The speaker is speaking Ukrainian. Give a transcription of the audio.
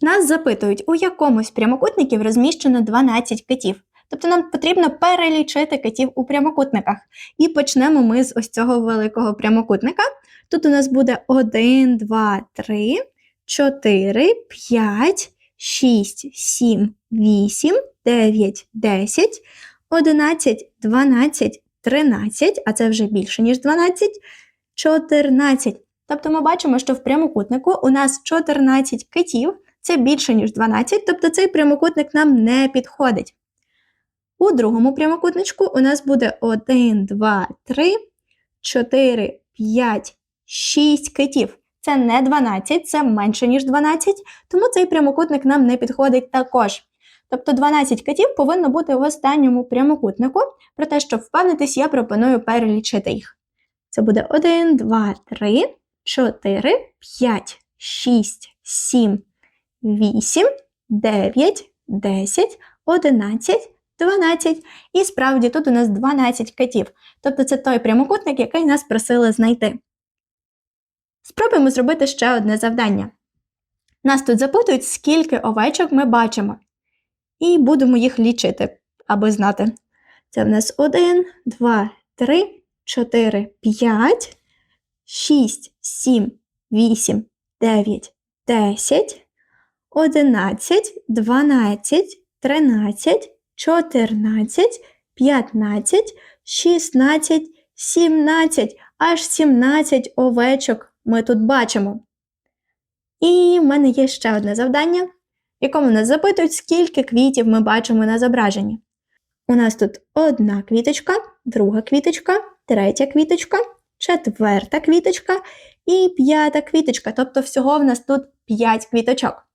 Нас запитують, у якомусь прямокутників розміщено 12 китів. Тобто нам потрібно перелічити китів у прямокутниках. І почнемо ми з ось цього великого прямокутника. Тут у нас буде 1, 2, 3, 4, 5, 6, 7, 8, 9, 10, 11, 12, 13, а це вже більше, ніж 12, 14. Тобто ми бачимо, що в прямокутнику у нас 14 китів, це більше, ніж 12, тобто цей прямокутник нам не підходить. У другому прямокутничку у нас буде 1, 2, 3, 4, 5, 6 китів. Це не 12, це менше, ніж 12, тому цей прямокутник нам не підходить також. Тобто 12 китів повинно бути в останньому прямокутнику, проте, щоб впевнитись, я пропоную перелічити їх. Це буде 1, 2, 3, 4, 5, 6, 7, 8, 9, 10, 11, 12. І справді тут у нас 12 китів. Тобто це той прямокутник, який нас просили знайти. Спробуємо зробити ще одне завдання. Нас тут запитують, скільки овечок ми бачимо. І будемо їх лічити, аби знати. Це в нас 1, 2, 3, 4, 5, 6, 7, 8, 9, 10, 11, 12, 13, 14, 15, 16, 17, аж 17 овечок ми тут бачимо. І в мене є ще одне завдання, в якому нас запитують, скільки квітів ми бачимо на зображенні. У нас тут одна квіточка, друга квіточка, третя квіточка, четверта квіточка і п'ята квіточка. Тобто всього в нас тут 5 квіточок.